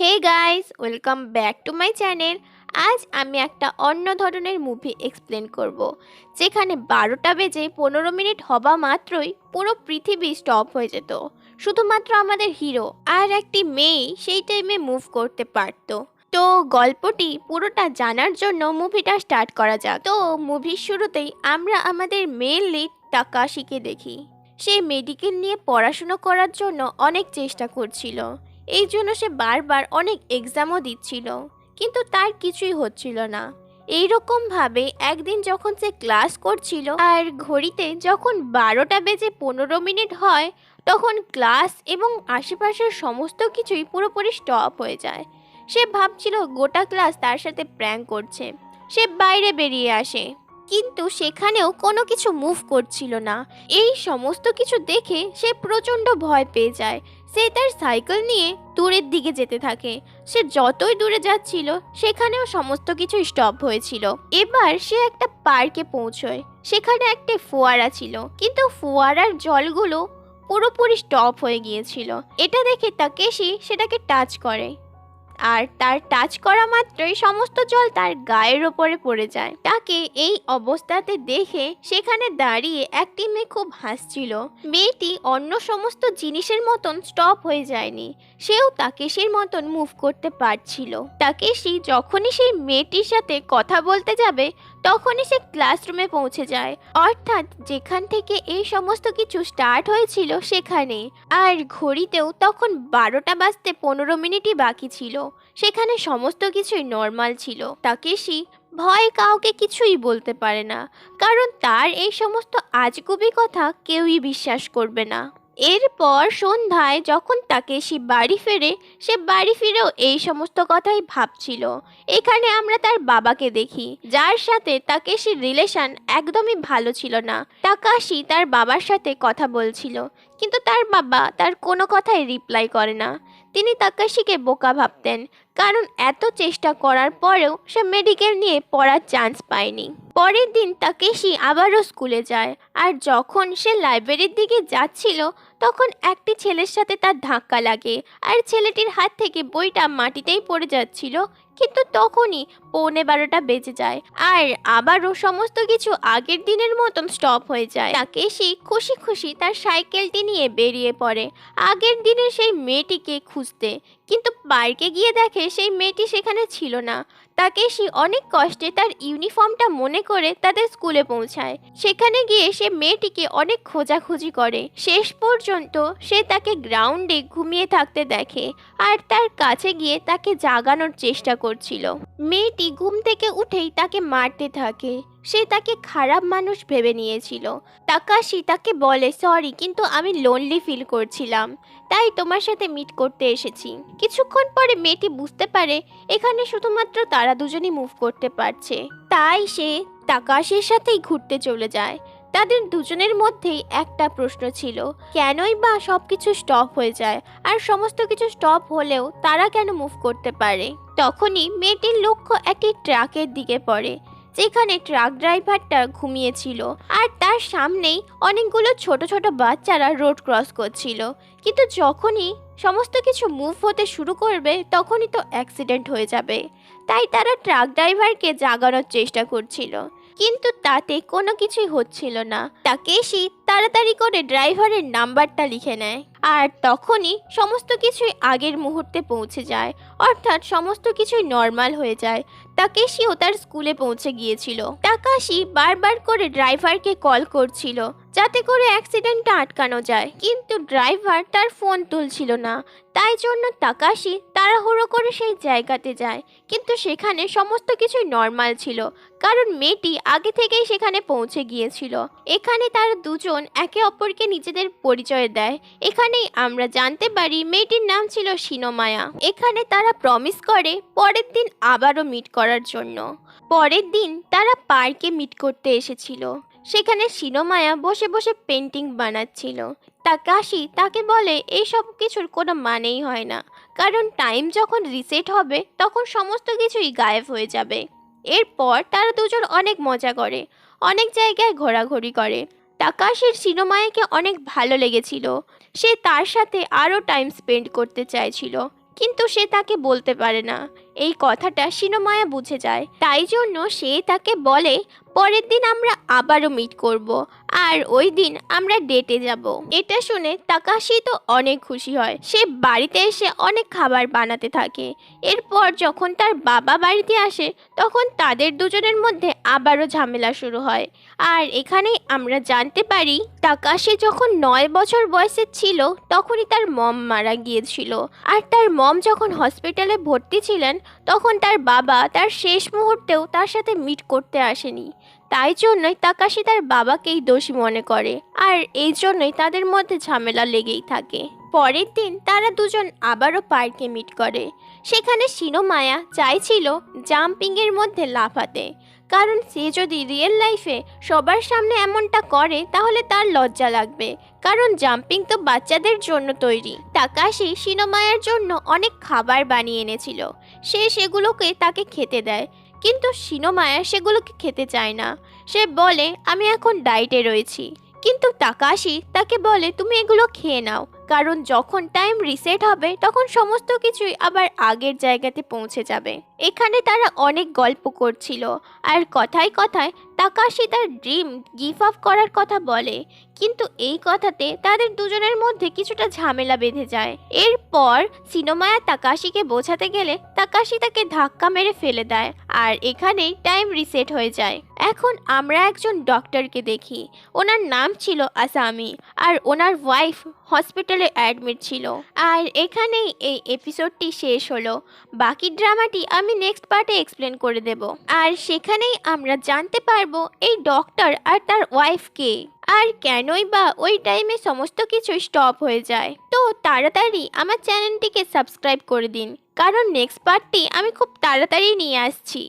Hey guys welcome back to my channel আজ আমি একটা অন্য ধরনের মুভি এক্সপ্লেন করব, যেখানে বারোটা বেজে পনেরো মিনিট হবা মাত্রই পুরো পৃথিবী স্টপ হয়ে যেত। শুধুমাত্র আমাদের হিরো আর একটি মেয়ে সেই টাইমে মুভ করতে পারতো। তো গল্পটি পুরোটা জানার জন্য মুভিটা স্টার্ট করা যাক। তো মুভির শুরুতেই আমরা আমাদের মেন লিড তাকাশিকে দেখি। সে মেডিকেল নিয়ে পড়াশুনো করার জন্য অনেক চেষ্টা করছিল। এই জন্য সে বারবার অনেক এক্সামও দিচ্ছিল। কিন্তু তার কিছুই হচ্ছিল না। এইরকম ভাবে একদিন যখন সে ক্লাস করছিল আর ঘড়িতে যখন বারোটা বেজে পনেরো মিনিট হয়, তখন ক্লাস এবং আশেপাশের সমস্ত কিছুই পুরোপুরি স্টপ হয়ে যায়। সে ভাবছিল গোটা ক্লাস তার সাথে প্র্যাঙ্ক করছে। সে বাইরে বেরিয়ে আসে। কিন্তু সেখানেও কোনো কিছু মুভ করছিল না। এই সমস্ত কিছু দেখে সে প্রচণ্ড ভয় পেয়ে যায়। সে তার সাইকেল নিয়ে দূরের দিকে যেতে থাকে। সে যতই দূরে যাচ্ছিল, সেখানেও সমস্ত কিছু স্টপ হয়েছিল। এবার সে একটা পার্কে পৌঁছয়। সেখানে একটা ফোয়ারা ছিল। কিন্তু ফোয়ারার জলগুলো পুরোপুরি স্টপ হয়ে গিয়েছিল। এটা দেখে তাকেশি সেটাকে টাচ করে। আর তার টাচ করা মাত্রই সমস্ত জল তার গায়ের ওপরে পড়ে যায়। তাকে এই অবস্থাতে দেখে সেখানে দাঁড়িয়ে একটি মেয়ে খুব হাসছিল। মেয়েটি অন্য সমস্ত জিনিসের মতন স্টপ হয়ে যায়নি। সেও তাকেশির মতন মুভ করতে পারছিল। তাকেশি যখনই সেই মেয়েটির সাথে কথা বলতে যাবে, তখনই সে ক্লাসরুমে পৌঁছে যায়। অর্থাৎ যেখান থেকে এই সমস্ত কিছু স্টার্ট হয়েছিল সেখানে আর ঘড়িতেও তখন বারোটা বাজতে পনেরো মিনিটই বাকি ছিল। সেখানে সমস্ত কিছুই নর্মাল ছিল। তাকেশি ভয় কাউকে কিছুই বলতে পারে না, কারণ তার এই সমস্ত আজগুবি কথা কেউই বিশ্বাস করবে না। এরপর সন্ধ্যায় যখন তাকেশি বাড়ি ফেরে, সে বাড়ি ফিরেও এই সমস্ত কথাই ভাবছিল। এখানে আমরা তার বাবাকে দেখি, যার সাথে তাকেশির রিলেশন একদমই ভালো ছিল না। তাকাশি তার বাবার সাথে কথা বলছিল, কিন্তু তার বাবা তার কোনো কথাই রিপ্লাই করে না। তিনি তাকাশিকে বোকা ভাবতেন। কারণ এত চেষ্টা করার পরেও সে মেডিকেল নিয়ে পড়ার চান্স পায়নি। পরের দিন তাকেশি আবারও স্কুলে যায় আর যখন সে লাইব্রেরির দিকে যাচ্ছিল, তখন একটি ছেলের সাথে তার ধাক্কা লাগে আর ছেলেটির হাত থেকে বইটা মাটিতেই পড়ে যাচ্ছিল, কিন্তু তখনই পৌনে বারোটা বেজে যায় আর আবারও সমস্ত কিছু আগের দিনের মতন স্টপ হয়ে যায়। তাকেশি খুশি খুশি তার সাইকেলটি নিয়ে বেরিয়ে পড়ে। আগের দিনের সেই মেয়েটিকে খুঁজতে কিন্তু পার্কে গিয়ে দেখে সেই মেয়েটি সেখানে ছিল না। তাকেশি অনেক কষ্টে তার ইউনিফর্মটা মনে করে তাদের স্কুলে পৌঁছায়। সেখানে গিয়ে সে মেয়েটিকে অনেক খোঁজাখুঁজি করে। শেষ পর্যন্ত সে তাকে গ্রাউন্ডে ঘুমিয়ে থাকতে দেখে আর তার কাছে গিয়ে তাকে জাগানোর চেষ্টা করছিল। মেয়েটি ঘুম থেকে উঠেই তাকে মারতে থাকে। সে তাকে খারাপ মানুষ ভেবে নিয়েছিল। তাকাশি তাকে বলে, সরি, কিন্তু আমি লোনলি ফিল করছিলাম। তাই তোমার সাথে মিট করতে এসেছি। কিছুক্ষণ পরে মেয়েটি বুঝতে পারে, এখানে শুধুমাত্র তারা দুজনই মুভ করতে পারছে। তাই সে তাকাশের সাথেই ঘুরতে চলে যায়। তাদের দুজনের মধ্যেই একটা প্রশ্ন ছিল, কেনই বা সব কিছু স্টপ হয়ে যায়? আর সমস্ত কিছু স্টপ হলেও তারা কেন মুভ করতে পারে? তখনই মেয়েটির লক্ষ্য একটি ট্রাকের দিকে পড়ে। যেখানে ট্রাক ড্রাইভারটা ঘুমিয়েছিল। আর তার সামনেই অনেকগুলো ছোট ছোট বাচ্চারা রোড ক্রস করছিল। কিন্তু যখনই সমস্ত কিছু মুভ হতে শুরু করবে, তখনই তো অ্যাক্সিডেন্ট হয়ে যাবে। তাই তারা ট্রাক ড্রাইভারকে জাগানোর চেষ্টা করছিল। কিন্তু তাতে কোনো কিছুই হচ্ছিল না। তাকেশি তাড়াতাড়ি করে ড্রাইভারের নাম্বারটা লিখে নেয়। আর তখনই সমস্ত কিছুই আগের মুহূর্তে পৌঁছে যায়, অর্থাৎ সমস্ত কিছুই নর্মাল হয়ে যায়। তাকেশিও তার স্কুলে পৌঁছে গিয়েছিল। তাকাশি বারবার করে ড্রাইভারকে কল করছিল। যাতে করে অ্যাক্সিডেন্টটা আটকানো যায়। কিন্তু ড্রাইভার তার ফোন তুলছিল না। তাই জন্য তাকাশি তাড়াহুড়ো করে সেই জায়গাতে যায়। কিন্তু সেখানে সমস্ত কিছুই নর্মাল ছিল। কারণ মেয়েটি আগে থেকেই সেখানে পৌঁছে গিয়েছিল। এখানে তারা দুজন একে অপরকে নিজেদের পরিচয় দেয়। এখানেই আমরা জানতে পারি মেয়েটির নাম ছিল সিনোমায়া এখানে তারা প্রমিস করে পরের দিন আবারও মিট করার জন্য। পরের দিন তারা পার্কে মিট করতে এসেছিল। সেখানে সিনোমায়া বসে বসে পেন্টিং বানাচ্ছিল। তাকাশি তাকে বলে, এইসব কিছুর কোনো মানেই হয় না। কারণ টাইম যখন রিসেট হবে, তখন সমস্ত কিছুই গায়েব হয়ে যাবে। এরপর তারা দুজন অনেক মজা করে, অনেক জায়গায় ঘোরাঘুরি করে। তাকাশির সিনোমায়াকে অনেক ভালো লেগেছিল। সে তার সাথে আরও টাইম স্পেন্ড করতে চাইছিল, কিন্তু সে তাকে বলতে পারে না। এই কথাটা সিনোমায়া বুঝে যায়। তাই জন্য সে তাকে বলে পরের দিন আমরা আবারও মিট করব, আর ওই দিন আমরা ডেটে যাব। এটা শুনে তাকাশি তো অনেক খুশি হয়। সে বাড়িতে এসে অনেক খাবার বানাতে থাকে। এরপর যখন তার বাবা বাড়িতে আসে, তখন তাদের দুজনের মধ্যে আবারও ঝামেলা শুরু হয়। আর এখানেই আমরা জানতে পারি, তাকাশি যখন নয় বছর বয়সে ছিল, তখনই তার মম মারা গিয়েছিল। আর তার মম যখন হসপিটালে ভর্তি ছিলেন, তখন তার বাবা তার শেষ মুহূর্তেও তার সাথে মিট করতে আসেনি। তাই জন্যই তাকাশি তার বাবাকেই দোষী মনে করে, আর এই জন্যই তাদের মধ্যে ঝামেলা লেগেই থাকে। পরের দিন তারা দুজন আবারও পার্কে মিট করে। সেখানে সিনোমায়া চাইছিল জাম্পিংয়ের মধ্যে লাফাতে, কারণ সে যদি রিয়েল লাইফে সবার সামনে এমনটা করে, তাহলে তার লজ্জা লাগবে, কারণ জাম্পিং তো বাচ্চাদের জন্য তৈরি। তাকাশি সিনোমায়ার জন্য অনেক খাবার বানিয়ে এনেছিল। সে সেগুলোকে তাকে খেতে দেয় কিন্তু সিনোমায়া সেগুলোকে খেতে চায় না। সে বলে, আমি এখন ডায়েটে রয়েছি। কিন্তু তাকাশি তাকে বলে, তুমি এগুলো খেয়ে নাও। কারণ যখন টাইম রিসেট হবে, তখন সমস্ত কিছুই আবার আগের জায়গাতে পৌঁছে যাবে। এখানে তারা অনেক গল্প করছিল। আর কথায় কথায় তাকাশি তার ড্রিম গিভ আপ করার কথা বলে। কিন্তু এই কথাতে তাদের দুজনের মধ্যে কিছুটা ঝামেলা বেঁধে যায়। এরপর সিনোমায়া তাকাশিকে বোঝাতে গেলে তাকাশি তাকে ধাক্কা মেরে ফেলে দেয় আর এখানেই টাইম রিসেট হয়ে যায়। এখন আমরা একজন ডক্টরকে দেখি। ওনার নাম ছিল আসামি। আর ওনার ওয়াইফ হসপিটালে অ্যাডমিট ছিল। আর এখানেই এই এপিসোডটি শেষ হলো। বাকি ড্রামাটি আমি নেক্সট পার্টে এক্সপ্লেন করে দেব। আর সেখানেই আমরা জানতে পারব এই ডক্টর আর তার ওয়াইফকে আর কেনই বা ওই টাইমে সমস্ত কিছু স্টপ হয়ে যায়। তো তাড়াতাড়ি আমার চ্যানেলটিকে সাবস্ক্রাইব করে দিন। কারণ নেক্সট পার্টটি আমি খুব তাড়াতাড়ি নিয়ে আসছি।